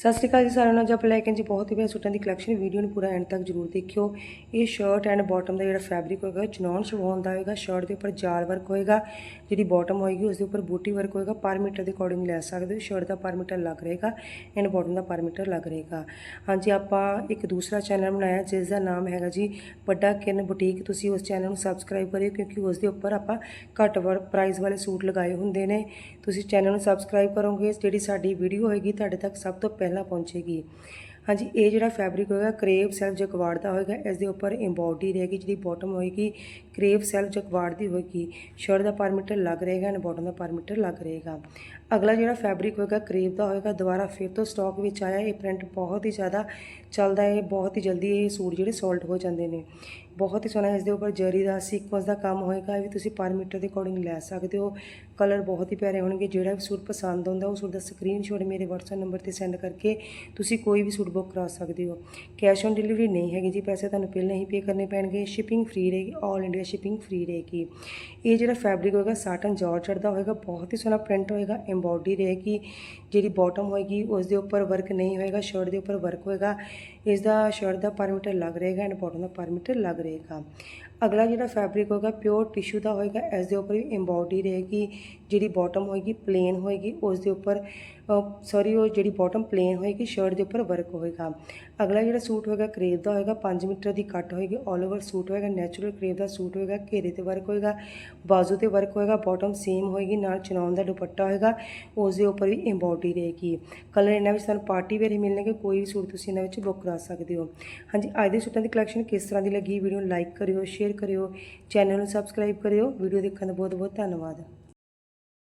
ਸਤਿ ਸ਼੍ਰੀ ਅਕਾਲ ਜੀ ਸਾਰਿਆਂ ਨੂੰ, ਅੱਜ ਲੈ ਕੇ ਜੀ ਬਹੁਤ ਹੀ ਵਧੀਆ ਸੂਟਾਂ ਦੀ ਕਲੈਕਸ਼ਨ ਵੀਡੀਓ ਨੂੰ ਪੂਰਾ ਐਂਡ ਤੱਕ ਜਰੂਰ ਦੇਖਿਓ। ਇਹ ਸ਼ਰਟ ਐਂਡ ਬਾਟਮ ਦਾ ਜਿਹੜਾ ਫੈਬਰਿਕ ਹੋਏਗਾ ਚਨੌਨ ਸ਼ਿਫੋਨ ਦਾ ਹੋਏਗਾ ਸ਼ਰਟ ਦੇ ਉੱਪਰ ਜਾਲ ਵਰਕ ਹੋਏਗਾ, ਜਿਹੜੀ ਬਾਟਮ ਹੋਏਗੀ ਉਸ ਦੇ ਉੱਪਰ ਬੂਟੀ ਵਰਕ ਹੋਏਗਾ, ਪਰ ਮੀਟਰ ਦੇ ਅਕੋਰਡਿੰਗ ਲੈ ਸਕਦੇ ਹੋ। ਸ਼ਰਟ ਦਾ ਪਰ ਮੀਟਰ ਲੱਗ ਰਹੇਗਾ ਐਂਡ ਬਾਟਮ ਦਾ ਪਰ ਮੀਟਰ ਲੱਗ ਰਹੇਗਾ। ਹਾਂਜੀ, ਆਪਾਂ ਇੱਕ ਦੂਸਰਾ ਚੈਨਲ ਬਣਾਇਆ ਜਿਸ ਦਾ ਨਾਮ ਹੈਗਾ ਜੀ ਵੱਡਾ ਕਿਰਨ ਬੁਟੀਕ ਤੁਸੀਂ ਉਸ ਚੈਨਲ ਨੂੰ ਸਬਸਕ੍ਰਾਈਬ ਕਰਿਓ, ਕਿਉਂਕਿ ਉਸ ਦੇ ਉੱਪਰ ਆਪਾਂ ਘੱਟ ਪ੍ਰਾਈਸ ਵਾਲੇ ਸੂਟ ਲਗਾਏ ਹੁੰਦੇ ਨੇ। ਤੁਸੀਂ ਚੈਨਲ ਨੂੰ ਸਬਸਕ੍ਰਾਈਬ ਕਰੋਗੇ, ਜਿਹੜੀ ਸਾਡੀ ਵੀਡੀਓ ਹੋਏਗੀ, ਤੁਹਾਡੇ ਤੱਕ ਸਭ ਤੋਂ ਪਹਿਲਾਂ ਪਹੁੰਚੇਗੀ। ਹਾਂਜੀ, ਇਹ ਜਿਹੜਾ ਫੈਬਰਿਕ ਹੋਏਗਾ ਕਰੇਵ ਸੈਲਫ ਜਕਵਾੜ ਦਾ ਹੋਏਗਾ। ਇਸ ਦੇ ਉੱਪਰ ਇੰਬੋਡੀ ਰਹੇਗੀ, ਜਿਹਦੀ ਬਾਟਮ ਹੋਏਗੀ ਕਰੇਵ ਸੈਲਫ ਜਕਵਾੜ ਦੀ ਹੋਏਗੀ। ਸ਼ਰਟ ਦਾ ਪਰ ਮੀਟਰ ਲੱਗ ਰਹੇਗਾ ਐਂਡ ਬਾਟਮ ਦਾ ਪਰ ਮੀਟਰ ਲੱਗ ਰਹੇਗਾ। ਅਗਲਾ ਜਿਹੜਾ ਫੈਬਰਿਕ ਹੋਏਗਾ ਕਰੇਵ ਦਾ ਹੋਏਗਾ, ਦੁਬਾਰਾ ਫਿਰ ਤੋਂ ਸਟਾਕ ਵਿੱਚ ਆਇਆ। ਇਹ ਪ੍ਰਿੰਟ ਬਹੁਤ ਹੀ ਜ਼ਿਆਦਾ ਚੱਲਦਾ ਹੈ, ਬਹੁਤ ਹੀ ਜਲਦੀ ਇਹ ਸੂਟ ਜਿਹੜੇ ਸੋਲਡ ਹੋ ਜਾਂਦੇ ਨੇ। ਬਹੁਤ ਹੀ ਸੋਹਣਾ ਇਸ ਦੇ ਉੱਪਰ ਜਰੀ ਦਾ ਸੀਕੁਐਂਸ ਦਾ ਕੰਮ ਹੋਏਗਾ, ਇਹ ਵੀ ਤੁਸੀਂ ਪਰ ਮੀਟਰ ਦੇ ਅਕੋਰਡਿੰਗ ਲੈ ਸਕਦੇ ਹੋ। ਕਲਰ ਬਹੁਤ ਹੀ ਪਿਆਰੇ ਹੋਣਗੇ, ਜਿਹੜਾ ਵੀ ਸੂਟ ਪਸੰਦ ਆਉਂਦਾ, ਉਹ ਸੂਟ ਦਾ ਸਕਰੀਨਸ਼ਾਟ ਮੇਰੇ WhatsApp ਨੰਬਰ ਤੇ ਸੈਂਡ ਕਰਕੇ ਤੁਸੀਂ ਕੋਈ ਵੀ ਸੂਟ ਬੁੱਕ ਕਰਾ ਸਕਦੇ ਹੋ। ਕੈਸ਼ ਔਨ ਡਿਲੀਵਰੀ ਨਹੀਂ ਹੈਗੀ ਜੀ, ਪੈਸੇ ਤੁਹਾਨੂੰ ਪਹਿਲਾਂ ਹੀ ਪੇ ਕਰਨੇ ਪੈਣਗੇ ਸ਼ਿਪਿੰਗ ਫ੍ਰੀ ਰਹੇਗੀ ਆਲ ਇੰਡੀਆ ਸ਼ਿਪਿੰਗ ਫ੍ਰੀ ਰਹੇਗੀ। ਇਹ ਜਿਹੜਾ ਫੈਬਰਿਕ ਹੋਏਗਾ ਸਾਟਨ ਜਾਰਜਟ ਦਾ ਹੋਏਗਾ, ਬਹੁਤ ਹੀ ਸੋਹਣਾ ਪ੍ਰਿੰਟ ਹੋਏਗਾ ਐਮਬੋਡੀ ਰਹੇਗੀ, ਜਿਹੜੀ ਬਾਟਮ ਹੋਏਗੀ, ਉਸ ਦੇ ਉੱਪਰ ਵਰਕ ਨਹੀਂ ਹੋਏਗਾ ਸ਼ਰਟ ਦੇ ਉੱਪਰ ਵਰਕ ਹੋਏਗਾ, ਇਸ ਦਾ ਸ਼ਰਟ ਦਾ ਪਰ ਮੀਟਰ ਲੱਗ ਰਹੇਗਾ ਐਂਡ ਬਾਟਮ ਦਾ ਪਰ ਮੀਟਰ ਲੱਗ ਰਹੇਗਾ। ਅਗਲਾ ਜਿਹੜਾ ਫੈਬਰਿਕ ਹੋਏਗਾ ਪਿਓਰ ਟਿਸ਼ੂ ਦਾ ਹੋਏਗਾ, ਇਸ ਦੇ ਉੱਪਰ ਵੀ ਐਮਬੋਡੀ ਰਹੇਗੀ, ਜਿਹੜੀ ਬਾਟਮ ਹੋਏਗੀ ਪਲੇਨ ਹੋਏਗੀ, ਉਸ ਦੇ ਉੱਪਰ ਸੌਰੀ ਉਹ ਜਿਹੜੀ ਬਾਟਮ ਪਲੇਨ ਹੋਏਗੀ ਸ਼ਰਟ ਦੇ ਉੱਪਰ ਵਰਕ ਹੋਏਗਾ। ਅਗਲਾ ਜਿਹੜਾ ਸੂਟ ਹੋਏਗਾ ਕਰੇਵ ਦਾ ਹੋਏਗਾ 5 ਮੀਟਰ ਦੀ ਕੱਟ ਹੋਏਗੀ ਆਲ ਓਵਰ ਸੂਟ ਹੋਏਗਾ ਨੈਚੁਰਲ ਕਰੇਵ ਦਾ ਸੂਟ ਹੋਏਗਾ, ਘੇਰੇ ਤੇ ਵਰਕ ਹੋਏਗਾ, ਬਾਜ਼ੂ ਤੇ ਵਰਕ ਹੋਏਗਾ ਬਾਟਮ ਸੇਮ ਹੋਏਗੀ, ਨਾਲ ਚਨੌਨ ਦਾ ਦੁਪੱਟਾ ਹੋਏਗਾ, ਉਸ ਦੇ ਉੱਪਰ ਵੀ ਐਮਬੋਡੀ ਰਹੇਗੀ। ਕਲਰ ਇਹਨਾਂ ਵਿੱਚ ਤੁਹਾਨੂੰ ਪਾਰਟੀ ਵੇਅਰ ਹੀ ਮਿਲਣਗੇ, ਕੋਈ ਵੀ ਸੂਟ ਤੁਸੀਂ ਇਹਨਾਂ ਵਿੱਚ ਬੁੱਕ ਕਰਾ ਸਕਦੇ ਹੋ। ਹਾਂਜੀ, ਅੱਜ ਦੇ ਸੂਟਾਂ ਦੀ ਕਲੈਕਸ਼ਨ ਕਿਸ ਤਰ੍ਹਾਂ ਦੀ ਲੱਗੀ ਵੀਡੀਓ ਨੂੰ ਲਾਈਕ ਕਰਿਓ ਸ਼ੇਅਰ ਕਰਿਓ ਚੈਨਲ ਨੂੰ ਸਬਸਕ੍ਰਾਈਬ ਕਰਿਓ। ਵੀਡੀਓ ਦੇਖਣ ਦਾ ਬਹੁਤ ਬਹੁਤ ਧੰਨਵਾਦ।